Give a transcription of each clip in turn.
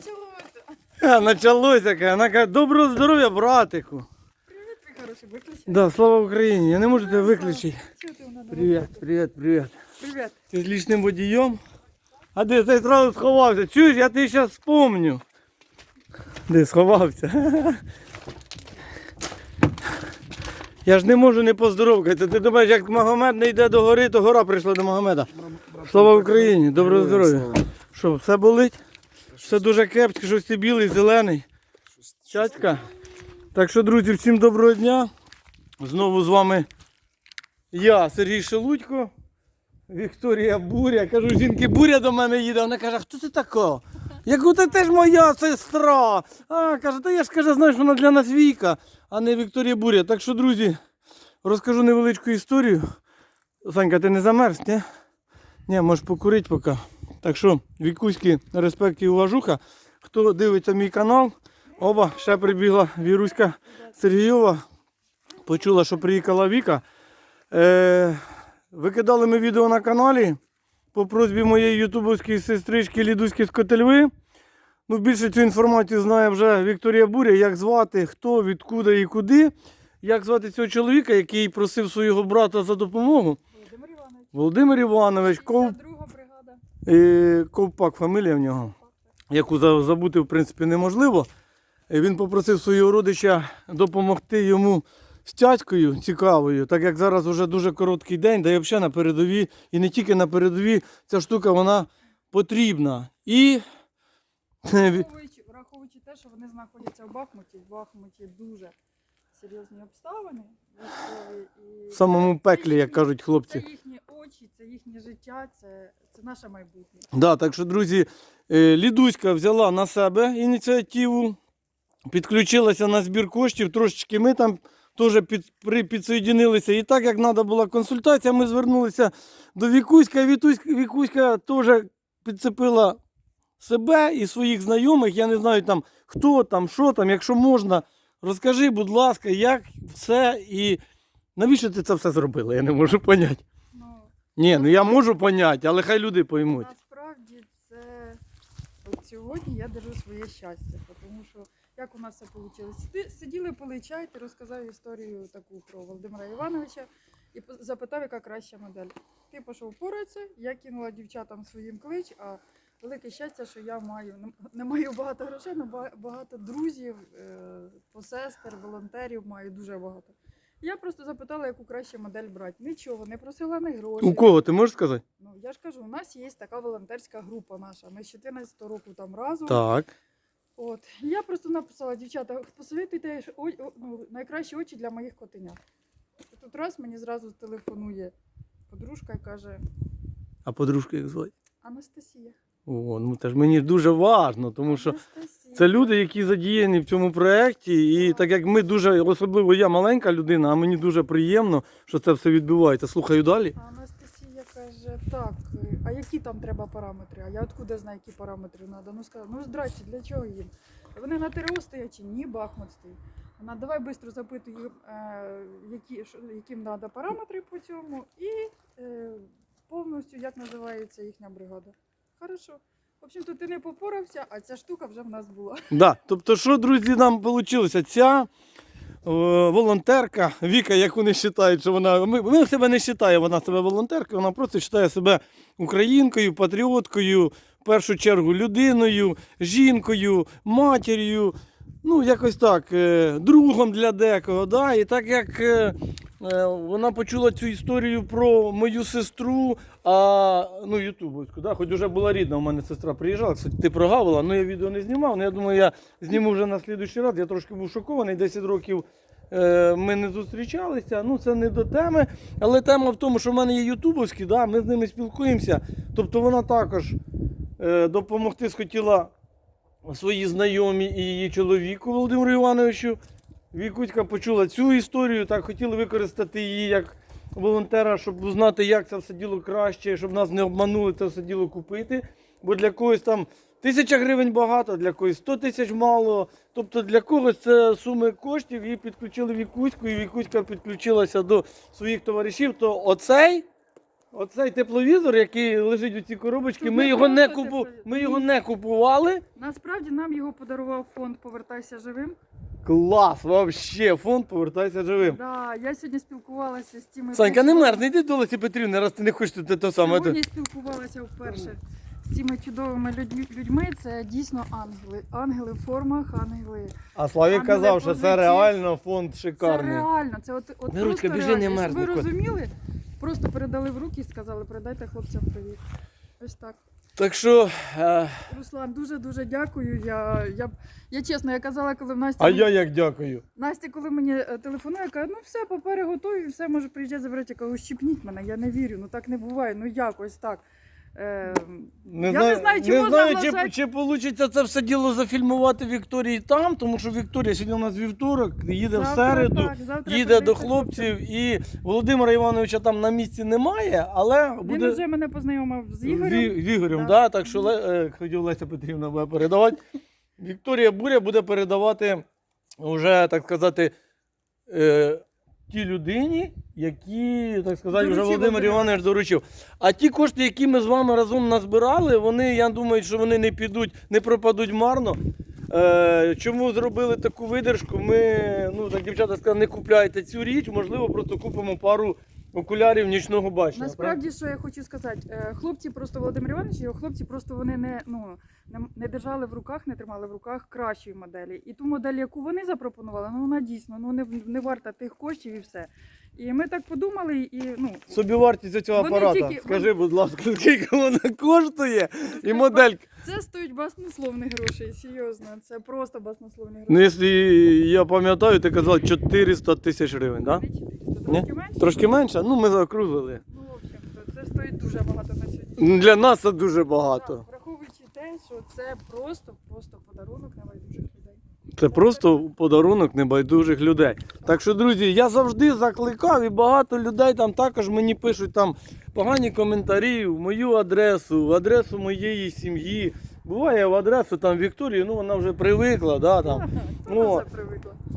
Началося. А, началося, каже. Вона каже, доброго здоров'я, братику. Привіт, мій хороший, виключи. Да, слава Україні. Я не можу тебе виключити. Чого ти вона Привіт, привіт, привіт. Привіт. Ти з лічним водієм? А де ти одразу сховався? Чуєш, я тебе зараз спомню. Де сховався? Я ж не можу не поздоровкатися. Ти думаєш, як Магомед не йде до гори, то гора прийшла до Магомеда. Слава Україні, доброго здоров'я. Що, все болить? Все дуже кепсько, щось ти білий, зелений. Чатька. Так що, друзі, всім доброго дня. Знову з вами я, Сергій Шелудько, Вікторія Буря. Кажу, жінки, буря до мене їде. Вона каже, хто ти така? Я кажу, ти теж моя сестра. А, каже, та я ж каже, знаєш, вона для нас Віка, а не Вікторія Буря. Так що, друзі, розкажу невеличку історію. Санька, ти не замерз, ні? Ні, можеш покурити поки. Так що, Вікуськи, респект і уважуха. Хто дивиться мій канал, оба, ще прибігла Віруська Сергійова. Почула, що приїхала Віка. Е, викидали ми відео на каналі по просьбі моєї ютубовської сестрички Лідуськи з Котельви. Ну, більше цю інформацію знає вже Вікторія Буря, як звати, хто, відкуди і куди. Як звати цього чоловіка, який просив свого брата за допомогу. Володимир Іванович. Володимир Іванович, Ков... 52 бригада. е, Ковпак, фамілія в нього, яку забути в принципі неможливо. Е, Він попросив свого родича допомогти йому з тятькою цікавою, так як зараз вже дуже короткий день, да і взагалі на передовій, і не тільки на передовій, ця штука вона потрібна. І Враховуючи, враховуючи те, що вони знаходяться в Бахмуті, в Бахмуті дуже серйозні обставини. військові, і в самому пеклі, як кажуть Це їхні очі, це їхнє життя, це, це наше майбутнє. Да, так що, друзі, е, Лідуська взяла на себе ініціативу, підключилася на збір коштів, трошечки ми там теж під, при, підсоєдинилися. І так як треба була консультація, ми звернулися до Вікуська. Вітуська, Вікуська теж підцепила себе і своїх знайомих. Я не знаю там хто там, що там, якщо можна, розкажи, будь ласка, як все і навіщо ти це все зробила? Я не можу поняти. Ну, Ні, ну я можу поняти, але хай люди поймуть. Насправді це от сьогодні я держу своє щастя, тому що як у нас все вийшло? Сиділи пили чай, ти розказав історію таку про Володимира Івановича і запитав, яка краща модель. Ти пішов поратися, я кинула дівчатам своїм клич, а велике щастя, що я маю не- не маю багато грошей, але багато друзів, е, посестер, волонтерів маю дуже багато. Я просто запитала, яку краще модель брати. Нічого, не просила ні грошей. У кого ти можеш сказати? Ну, я ж кажу, у нас є така волонтерська група наша. Ми з 14 року там разом. Так. От. Я просто написала, дівчата, посовітуйте ну, найкращі очі для моїх котенят. Тут раз мені зразу телефонує подружка і каже: А подружку як звати? Анастасія. О, ну це ж мені дуже важно, тому що це люди, які задіяні в цьому проєкті. І так як ми дуже, особливо я маленька людина, а мені дуже приємно, що це все відбувається. Слухаю далі. Анастасія каже, так, а які там треба параметри? А я откуда знаю, які параметри треба? Ну сказала, ну здрасте, для чого їм? Вони на ТРО стоять чи ні, Бахмут стоїть. Вона давай швидко запитуй, їм, е, які, яким треба параметри по цьому, і е, повністю як називається їхня бригада. Хорошо. В общем-то, ти не попорався, а ця штука вже в нас була. Да. Тобто, що, друзі, нам вийшло? Ця е, волонтерка, Віка, як вони вважають, що вона. Ми, ми себе не вважає, вона себе волонтеркою, вона просто вважає себе українкою, патріоткою, в першу чергу людиною, жінкою, матір'ю. Ну, якось так, е, другом для декого. Да? І так як е, вона почула цю історію про мою сестру, а, ну, ютубовську, да? хоч вже була рідна, у мене сестра приїжджала, кстати, ти прогавила, ну я відео не знімав, але я думаю, я зніму вже на слідуючий раз. Я трошки був шокований, 10 років е, ми не зустрічалися, ну це не до теми. Але тема в тому, що в мене є ютубовські, да? ми з ними спілкуємося. Тобто вона також е, допомогти схотіла свої знайомі і її чоловіку Володимиру Івановичу. Вікуська почула цю історію, так хотіли використати її як волонтера, щоб знати, як це все діло краще, щоб нас не обманули це все діло купити. Бо для когось там тисяча гривень багато, для когось 100 тисяч мало. Тобто для когось це суми коштів, її підключили Вікуську, і Вікуська підключилася до своїх товаришів. То оцей Оцей тепловізор, який лежить у цій коробочці, Тут ми його не купу... ми його не купували. Насправді нам його подарував фонд Повертайся живим. Клас, вообще, фонд повертайся живим. Да, я сьогодні спілкувалася з тими. Санька, не чудовими- мерзни, йди до Лесі Петрівни, раз ти не хочеш те, те саме. Сьогодні спілкувалася вперше з цими чудовими людьми. Це дійсно ангели. Ангели в формах, ангели. А Славік Ангели казав, що це реально фонд шикарний. Це реально. Це от, от Мирочка, просто біжи, не мерзни, Ви розуміли? Просто передали в руки і сказали, передайте хлопцям привіт. Ось так. Так що, е, Руслан, дуже дуже дякую. Я, я, я чесно, я казала, коли в Насті. а я як дякую. Настя, коли мені е, телефонує, каже, ну все, папери готові, все може приїжджати забрати. Я кажу, щіпніть мене, я не вірю, ну так не буває, ну якось так. Е, Не Я знаю, не знаю, чи не можна знаю, чи, чи вийде це все діло зафільмувати Вікторії там, тому що Вікторія сьогодні у нас вівторок, їде в середу, так, завтра їде до хлопців, і Володимира Івановича там на місці немає, але Він вже мене познайомив з Ігорем. З Ігорем, Да. да. так що Ле- е, хотів Леся Петрівна буде передавати. Вікторія Буря буде передавати вже, так сказати, е, тій людині, які, так сказати, вже Доручив Володимир Володимир. Іванович доручив. А ті кошти, які ми з вами разом назбирали, вони, я думаю, що вони не підуть, не пропадуть марно. Е, чому зробили таку видержку? Ми, ну так дівчата сказали, не купляйте цю річ, можливо, просто купимо пару окулярів нічного бачення. Насправді, що я хочу сказати, е, хлопці просто Володимир Іванович, його хлопці просто вони не, ну, не, держали в руках, не тримали в руках кращої моделі. І ту модель, яку вони запропонували, ну вона дійсно ну, не, не варта тих коштів і все. І ми так подумали, і ну Собівартість цього апарата. тільки- Скажи, будь ласка, скільки вона коштує? І модель. це стоїть баснословних грошей, серйозно. Це просто баснословні гроші. Ну, якщо я пам'ятаю, ти казав 400 тисяч гривень, так? 400, Ні? трошки менше. Трошки менше? Ну, ми заокруглили. Ну, в общем, це стоїть дуже багато на сьогодні. Ну, Для нас це дуже багато. Так, враховуючи те, що це просто, просто подарунок небайдужих людей. Це просто подарунок небайдужих людей. Так що, друзі, я завжди закликав, і багато людей там також мені пишуть там погані коментарі в мою адресу, в адресу моєї сім'ї. Буває в адресу там Вікторії, ну вона вже привикла, да, там. Хто Ну,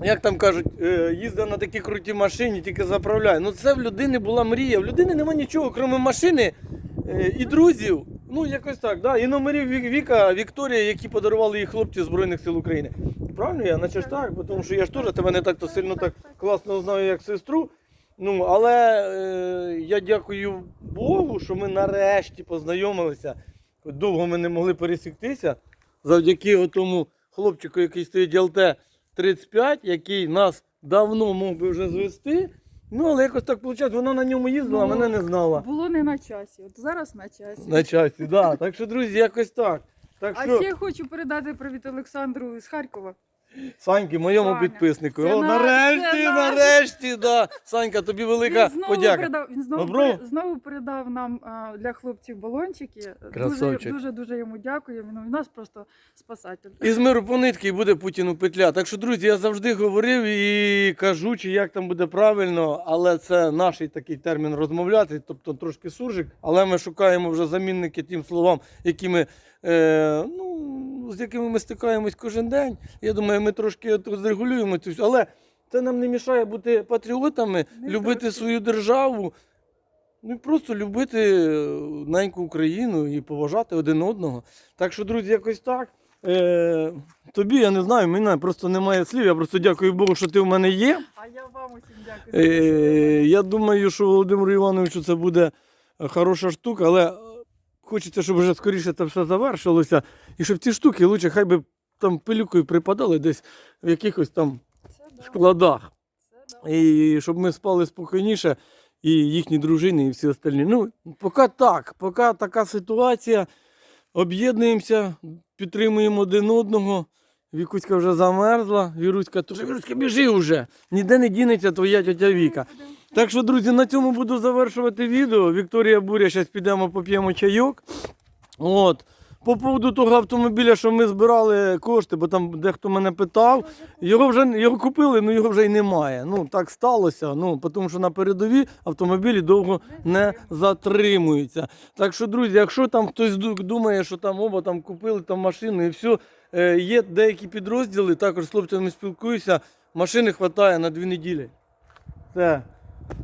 як там кажуть, е, їздив на такій крутій машині, тільки заправляє. Ну це в людини була мрія. В людини нема нічого, крім машини е, і друзів. Ну, якось так, да. І номерів Віка, Вікторія, які подарували їй хлопці Збройних сил України. Правильно я? Наче ж так, тому що я ж теж тебе не так то сильно так класно знаю, як сестру. Ну, але е, я дякую Богу, що ми нарешті познайомилися. Довго ми не могли пересіктися завдяки тому хлопчику, який стоїть ЛТ 35, який нас давно мог би вже звести. Ну, але якось так виходить, вона на ньому їздила, а Ну, мене не знала. Було не на часі. От зараз на часі. На часі, да. Так що, друзі, якось так. Так А що, ще хочу передати привіт Олександру з Харкова. Саньки, моєму Саня, підписнику. це О, наш- нарешті, це наш. нарешті, да. Санька, тобі велика він знову подяка. передав, він знову, Добро? пере- знову передав нам а, для хлопців балончики. Дуже, дуже дуже йому дякую. Він у нас просто спасатель. Із миру по нитки і буде Путіну петля. Так що, друзі, я завжди говорив і кажу, чи як там буде правильно, але це наш такий термін розмовляти, тобто трошки суржик. Але ми шукаємо вже замінники тим словам, які ми, е, ну, з якими ми стикаємось кожен день. Я думаю, ми трошки зрегулюємо цю. Але це нам не мішає бути патріотами, Не любити трошки. свою державу. Ну і просто любити е, неньку Україну і поважати один одного. Так що, друзі, якось так. Е, тобі я не знаю, мене просто немає слів. Я просто дякую Богу, що ти в мене є. А я вам усім дякую. Е, я думаю, що Володимиру Івановичу це буде хороша штука, але хочеться, щоб вже скоріше це все завершилося. І щоб ці штуки лучше хай би там пилюкою припадали десь в якихось там складах. І щоб ми спали спокійніше, і їхні дружини, і всі остальні. Ну, поки так, поки така ситуація. Об'єднуємося, підтримуємо один одного. Вікуська вже замерзла. Віруська, то Віруська, біжи вже. Ніде не дінеться твоя тетя Віка. Так що, друзі, на цьому буду завершувати відео. Вікторія Буря, зараз підемо поп'ємо чайок. От. По поводу того автомобіля, що ми збирали кошти, бо там дехто мене питав. Його вже його купили, але його вже й немає. Ну так сталося. Ну тому що на передовій автомобілі довго не затримуються. Так що, друзі, якщо там хтось думає, що там оба там купили там машину і все, є деякі підрозділи, також з хлопцями спілкуюся. Машини вистачає на дві неділі. Це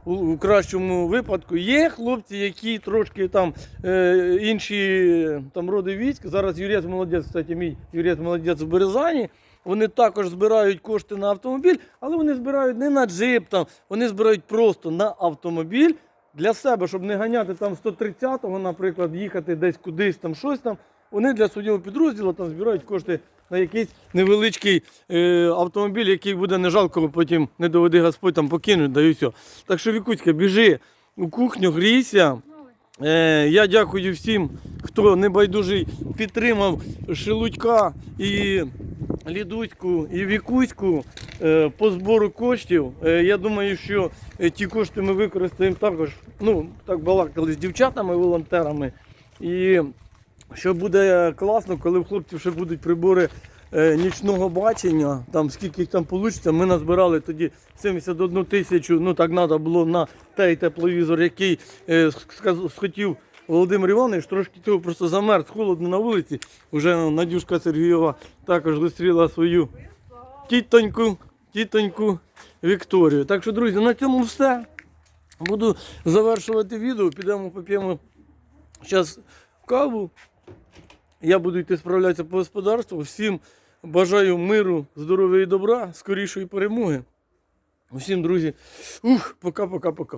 у, кращому випадку. Є хлопці, які трошки там е, інші там роди військ. Зараз юрець молодець, кстати, мій юрець молодець в Березані. Вони також збирають кошти на автомобіль, але вони збирають не на джип, там, вони збирають просто на автомобіль для себе, щоб не ганяти там 130-го, наприклад, їхати десь кудись там щось там. Вони для свого підрозділу там збирають кошти на якийсь невеличкий е, автомобіль, який буде не жалко, потім не доведи Господь там покинуть, да все. Так що, Вікуська, біжи у кухню, грійся. Е, я дякую всім, хто небайдужий підтримав Шелудька і Лідуську і Вікуську е, по збору коштів. Е, я думаю, що е, ті кошти ми використаємо також. Ну, так балакали з дівчатами, волонтерами. І що буде класно, коли в хлопців ще будуть прибори е, нічного бачення, там скільки їх там вийде, ми назбирали тоді 71 тисячу, ну так треба було на той тепловізор, який е, схотів Володимир Іванович, трошки цього просто замерз, холодно на вулиці. Уже Надюшка Сергієва також зустріла свою тітоньку, тітоньку Вікторію. Так що, друзі, на цьому все. Буду завершувати відео, підемо поп'ємо зараз каву. Я буду йти справлятися по господарству. Всім бажаю миру, здоров'я і добра, скорішої перемоги. Усім, друзі, ух, пока-пока-пока.